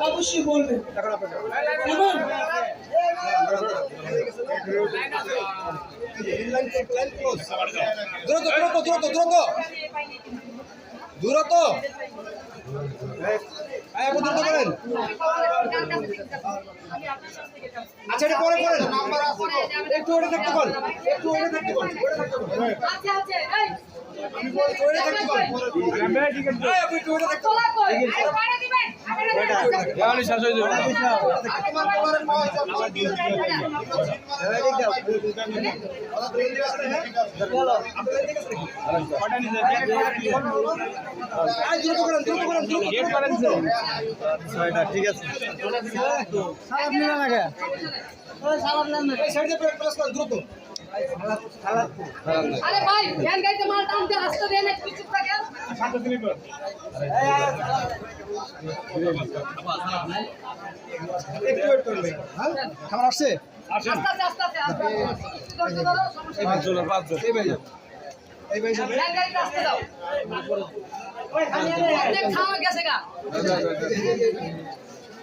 অবশ্যই বলবেন এখন আপনার কেমন দূরত্ব হ্যাঁ এখন দূরত্ব করেন। আচ্ছা এটা পরে করেন। একটু ওটা থাকতে বল একটু ওটা এই ওটা থাকতে বল একটু ওটা থাকতে বল তোলা কই আরে বাইরে দিবেন আপনারা আই দ্রুত করেন দ্রুত করেন দ্রুত করেন ঠিক আছে সাইডে প্রেস করেন দ্রুত আরে ভাই, জ্ঞান গাইতে মাল টানতে রাস্তা দেন একটু চুপ খাবার আসছে। এই ভাই খাওয়া গেছে গা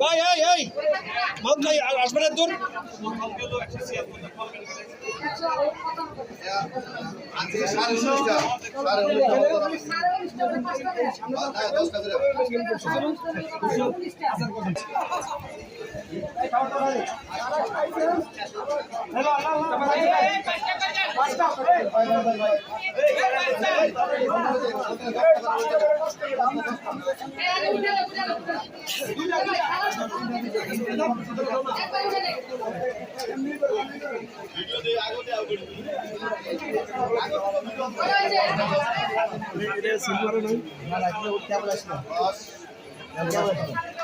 ভাই এই এই। ভাই আসবেন একদম না না না গেঞ্জি পাই না এই যে আমি খাবার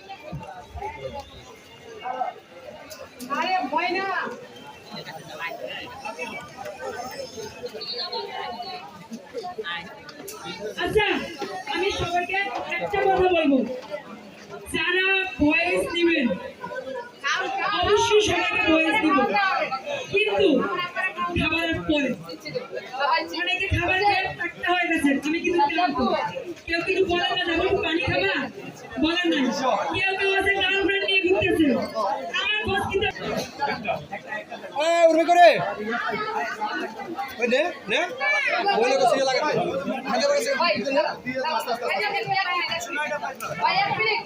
আচ্ছা আমি সবাইকে একটা কথা বলব। যারা বয়স দিবেন অবশ্যই সবাইকে বয়স দিব। কিন্তু খাবারের পরে। অনেকে খাবার টাটকা হয়ে গেছে আমি কিন্তু কেউ কিন্তু বলে না যাব পানি খাবা? বলেন নাই। কেউ কেউ আছে গার্লফ্রেন্ড নিয়ে ঘুরতেছে আমার বস কিন্তু এই উঠবে করে ওই নে নে বলে কো সিগা লাগাতে আগে বলে সিগা ভাই দিতে না ভাই এক মিনিট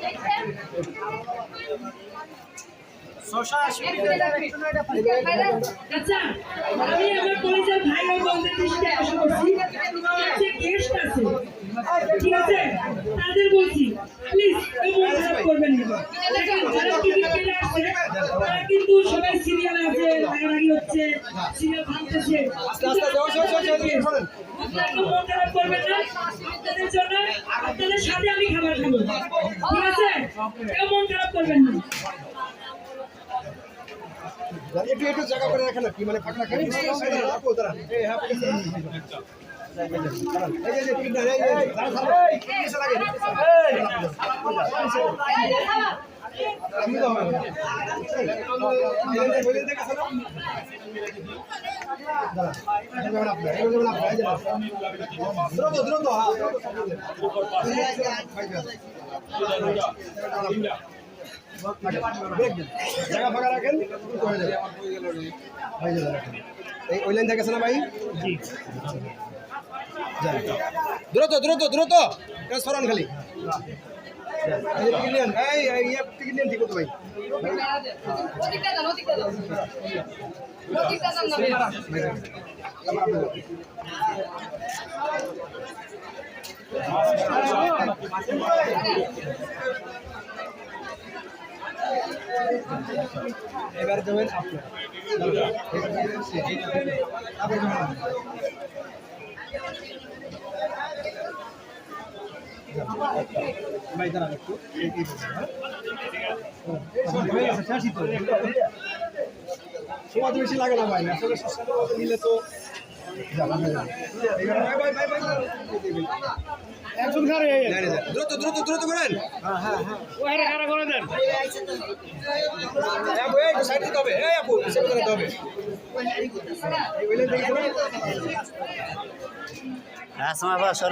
আচ্ছা আমি আমার পরিচয় ভাই ও দৃষ্টি আকর্ষণ করছি গেস্ট আছে। ঠিক আছে? তাদের বলছি প্লিজ কেউ করবেন না। যারা টিকিট কেটে আসছে তারা কিন্তু সবাই সিরিয়াল আছে রাগারাগি হচ্ছে সিরিয়াল ভাঙতেছে। আস্তে আস্তে যাও যাও যাও যাও আপনারা মন খারাপ করবেন না। আপনাদের জন্য আপনাদের সাথে আমি খাবার খাব। ঠিক আছে? কেউ মন খারাপ করবেন না। একটু একটু জায়গা করে রাখেন কি মানে ফাঁকা রাখেন আপু দাঁড়া এই হ্যাঁ আপু, দাঁড়ান। এই যে, এই যে, টিকিট নেন, এই যে, এই যে, দাঁড়ান, দাঁড়ান। পিছে লাগেন, পিছে লাগেন। আমি তো হবে না। এই যে, বলে দেখেছে না? দাঁড়ান, এই যে, আপনার, এই যে, আপনার, এই যে, আপনার। দ্রুত, দ্রুত, হ্যাঁ। জায়গা ফাঁকা রাখেন। এই ওই লাইন দেখেছে না ভাই? দ্রুত দ্রুত দ্রুত। এটা সরান খালি। ভাই ওদিকটা যান ওদিকটা যান ওদিকটা যান না ভাই, যান। আমার আপনি যান। এবার দেবেন আপনি আপনি দেবেন। ভাই দাঁড়ান একটু হ্যাঁ? হয়ে। সময় বেশি লাগে না ভাই আসলে নিলে তো যান, একজন খারে। দ্রুত দ্রুত দ্রুত করেন ওখানে খারা করে দেন এই আপু, এই সাইড দিতে হবে এই আপু সাইড দিতে হবে হ্যাঁ। সময় সর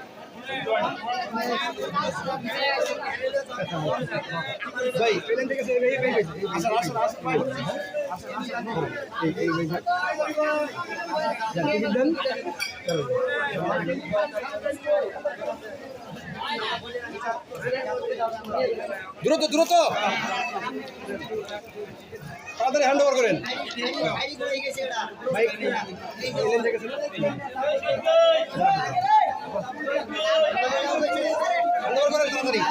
ভাই দ্রুত দ্রুত। তাড়াতাড়ি হ্যান্ড ওভার করেন। ছিল? হ্যান্ড ওভার করেন তাড়াতাড়ি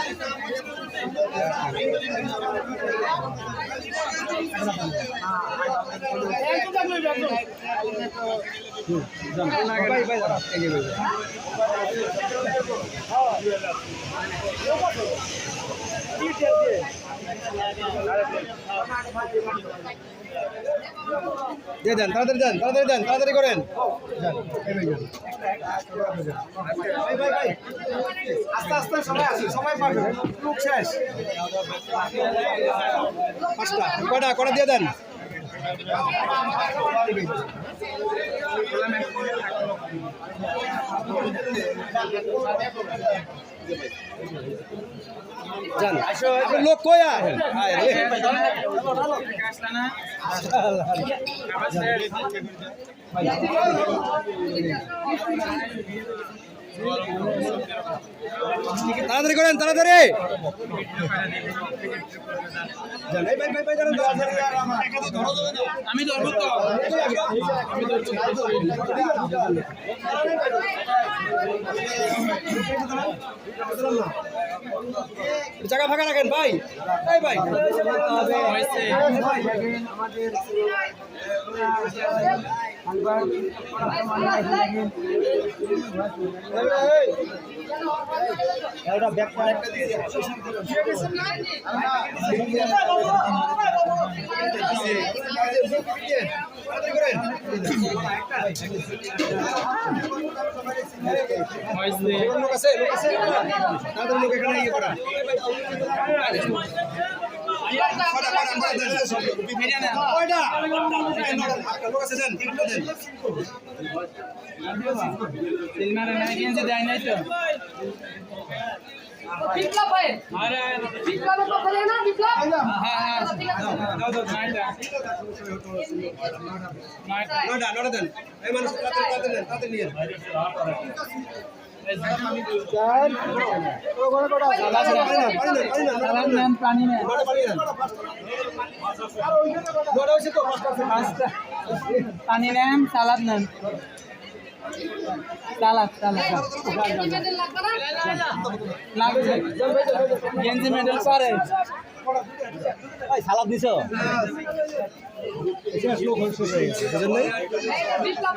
এই যে। দিয়ে দেন তাড়াতাড়ি দেন তাড়াতাড়ি দেন তাড়াতাড়ি করেন। আস্তে আস্তে সবাই আসে সবাই পাবে লোক শেষ। পাঁচটা কয়টা কটা দিয়ে দেন? যান লোক কই আর। তাড়াতাড়ি করেন তাড়াতাড়ি। আমি জায়গা ফাঁকা রাখেন ভাই। ভাই। ভাই তাড়াতাড়ি করেন। লোক আছে লোক আছে তাড়াতাড়ি লোক এখানে ইয়ে করা দেন, আটটা দেন। বিপ্লব ভাই বিপ্লবের কথা না বিপ্লব আচ্ছা, ঠিক আছে নয়টা নয়টা দেন এই মানুষ তাড়াতাড়ি তাড়াতাড়ি দেন তাড়াতাড়ি নিয়ে পানি নেন হয়েছে সালাদ নেন সালাদ মেডেল লাগবে গেঞ্জি মেডেল পরে সালাদ দিছ বুঝলেন বিপ্লব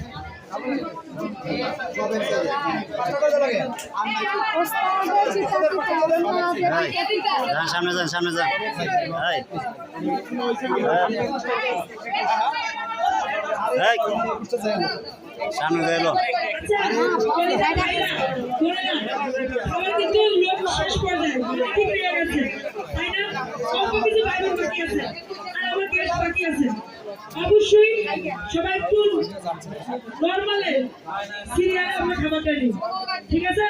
সামনে যান সামনে যান। সামনে লোক শেষ পর্যায়ে অবশ্যই সবাই একটু নর্মালে সিরিয়ালে আমরা খাবারটা নিই ঠিক আছে?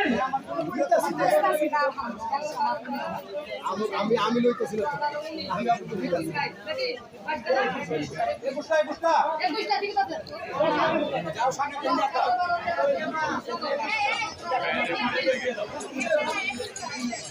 আমি আমি লইতেছি না আমি ঠিক আছে। একুশটা একুশটা। সিরিয়াল মেনটেন কর এই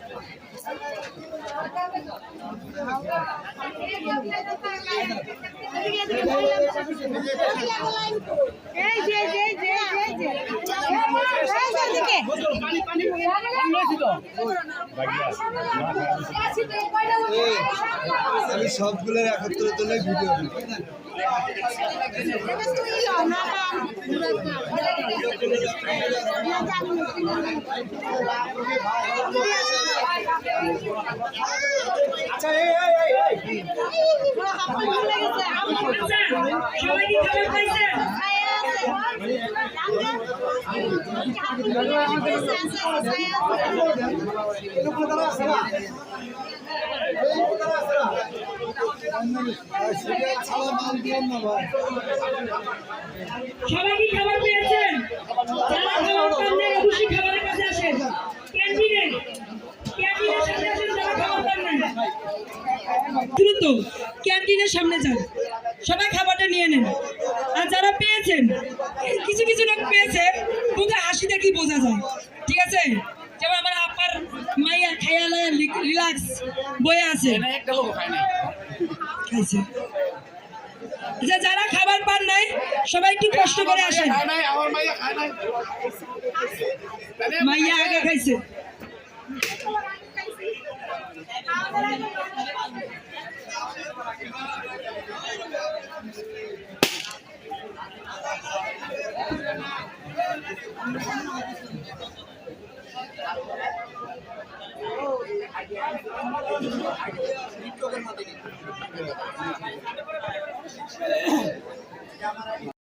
আমি সবগুলো একত্রে তোলে ভিডিও আচ্ছা সবাই কি খাবার খাইছে এরকম তারা আছে না এরকম তারা আছে না সিরিয়াল ছাড়া মাল দিয়েন না ভাই সবাই কি খাবার পেয়েছেন যারা খাবার পান নাই অবশ্যই খাবারের কাছে আসেন ক্যান্টিনে ক্যান্টিনের সামনে আসেন যারা খাবার পান নাই দ্রুত ক্যান্টিনের সামনে যান। সবাই খাবারটা নিয়ে নেন। আর যারা পেয়েছেন কিছু কিছু লোক পেয়েছে মুখে হাসি দেখি বোঝা যায়। ঠিক আছে? যেমন আমার আপার মাইয়া খাইয়ালা রিল্যাক্স বয়ে আছে। খাইছে। আচ্ছা যারা খাবার পান নাই সবাই একটু কষ্ট করে আসেন। মাইয়া আগে খাইছে। 감사합니다.